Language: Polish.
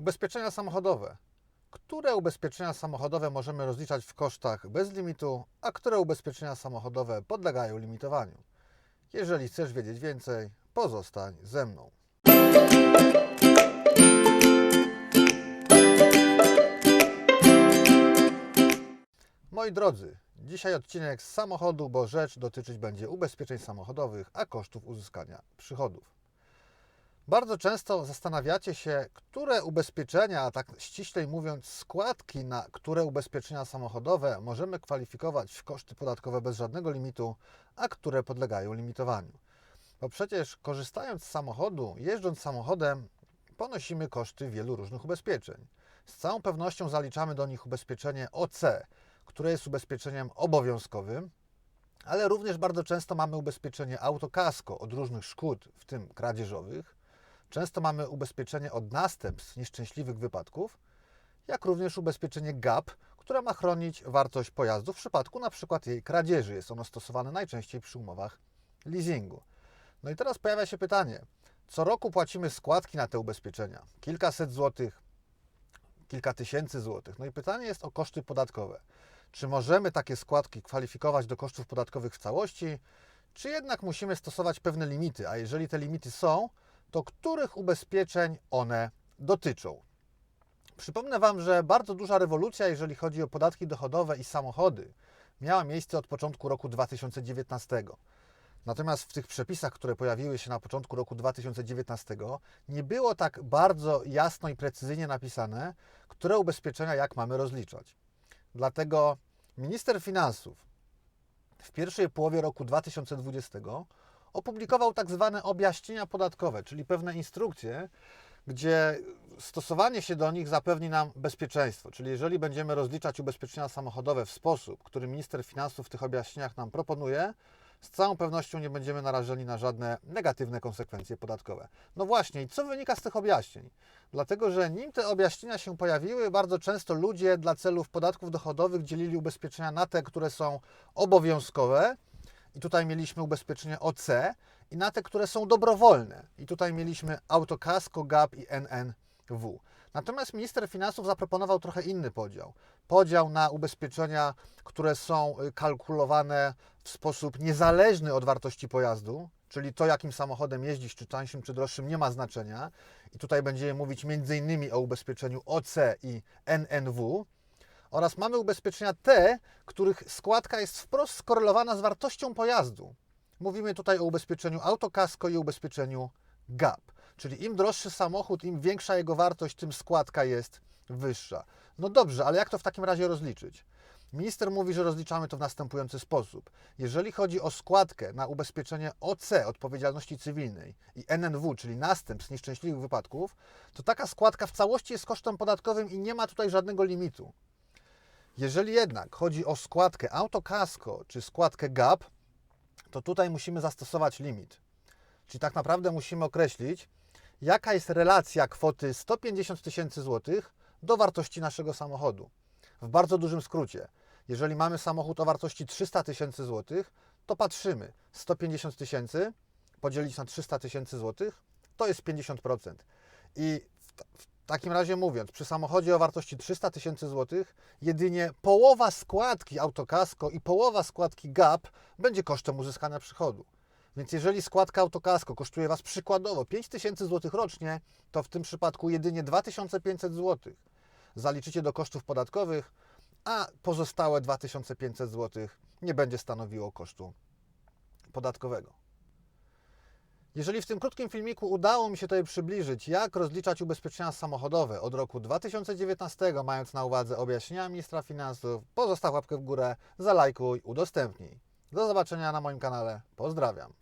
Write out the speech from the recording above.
Ubezpieczenia samochodowe. Które ubezpieczenia samochodowe możemy rozliczać w kosztach bez limitu, a które ubezpieczenia samochodowe podlegają limitowaniu? Jeżeli chcesz wiedzieć więcej, pozostań ze mną. Moi drodzy, dzisiaj odcinek z samochodu, bo rzecz dotyczyć będzie ubezpieczeń samochodowych, a kosztów uzyskania przychodów. Bardzo często zastanawiacie się, które ubezpieczenia, a tak ściślej mówiąc, składki na które ubezpieczenia samochodowe możemy kwalifikować w koszty podatkowe bez żadnego limitu, a które podlegają limitowaniu. Bo przecież korzystając z samochodu, jeżdżąc samochodem, ponosimy koszty wielu różnych ubezpieczeń. Z całą pewnością zaliczamy do nich ubezpieczenie OC, które jest ubezpieczeniem obowiązkowym, ale również bardzo często mamy ubezpieczenie autokasko od różnych szkód, w tym kradzieżowych. Często mamy ubezpieczenie od następstw nieszczęśliwych wypadków, jak również ubezpieczenie GAP, które ma chronić wartość pojazdu w przypadku przykład jej kradzieży. Jest ono stosowane najczęściej przy umowach leasingu. No i teraz pojawia się pytanie, co roku płacimy składki na te ubezpieczenia, kilkaset złotych, kilka tysięcy złotych. No i pytanie jest o koszty podatkowe. Czy możemy takie składki kwalifikować do kosztów podatkowych w całości, czy jednak musimy stosować pewne limity, a jeżeli te limity są, to których ubezpieczeń one dotyczą? Przypomnę Wam, że bardzo duża rewolucja, jeżeli chodzi o podatki dochodowe i samochody, miała miejsce od początku roku 2019. Natomiast w tych przepisach, które pojawiły się na początku roku 2019, nie było tak bardzo jasno i precyzyjnie napisane, które ubezpieczenia jak mamy rozliczać. Dlatego minister finansów w pierwszej połowie roku 2020 opublikował tak zwane objaśnienia podatkowe, czyli pewne instrukcje, gdzie stosowanie się do nich zapewni nam bezpieczeństwo. Czyli jeżeli będziemy rozliczać ubezpieczenia samochodowe w sposób, który minister finansów w tych objaśnieniach nam proponuje, z całą pewnością nie będziemy narażeni na żadne negatywne konsekwencje podatkowe. No właśnie, i co wynika z tych objaśnień? Dlatego, że nim te objaśnienia się pojawiły, bardzo często ludzie dla celów podatków dochodowych dzielili ubezpieczenia na te, które są obowiązkowe, i tutaj mieliśmy ubezpieczenie OC, i na te, które są dobrowolne. I tutaj mieliśmy autokasko, GAP i NNW. Natomiast minister finansów zaproponował trochę inny podział. Podział na ubezpieczenia, które są y, kalkulowane w sposób niezależny od wartości pojazdu, czyli to, jakim samochodem jeździsz, czy tańszym, czy droższym, nie ma znaczenia. I tutaj będziemy mówić m.in. o ubezpieczeniu OC i NNW. Oraz mamy ubezpieczenia te, których składka jest wprost skorelowana z wartością pojazdu. Mówimy tutaj o ubezpieczeniu autokasko i ubezpieczeniu GAP. Czyli im droższy samochód, im większa jego wartość, tym składka jest wyższa. No dobrze, ale jak to w takim razie rozliczyć? Minister mówi, że rozliczamy to w następujący sposób. Jeżeli chodzi o składkę na ubezpieczenie OC, odpowiedzialności cywilnej, i NNW, czyli następstw nieszczęśliwych wypadków, to taka składka w całości jest kosztem podatkowym i nie ma tutaj żadnego limitu. Jeżeli jednak chodzi o składkę autokasko czy składkę GAP, to tutaj musimy zastosować limit. Czyli tak naprawdę musimy określić, jaka jest relacja kwoty 150 tysięcy złotych do wartości naszego samochodu. W bardzo dużym skrócie, jeżeli mamy samochód o wartości 300 tysięcy złotych, to patrzymy 150 tysięcy podzielić na 300 tysięcy złotych, to jest 50%. I w, w takim razie mówiąc, przy samochodzie o wartości 300 tysięcy złotych, jedynie połowa składki autokasko i połowa składki GAP będzie kosztem uzyskania przychodu. Więc jeżeli składka autokasko kosztuje Was przykładowo 5000 zł rocznie, to w tym przypadku jedynie 2500 zł zaliczycie do kosztów podatkowych, a pozostałe 2500 zł nie będzie stanowiło kosztu podatkowego. Jeżeli w tym krótkim filmiku udało mi się tutaj przybliżyć, jak rozliczać ubezpieczenia samochodowe od roku 2019, mając na uwadze objaśnienia ministra finansów, pozostaw łapkę w górę, zalajkuj, udostępnij. Do zobaczenia na moim kanale. Pozdrawiam.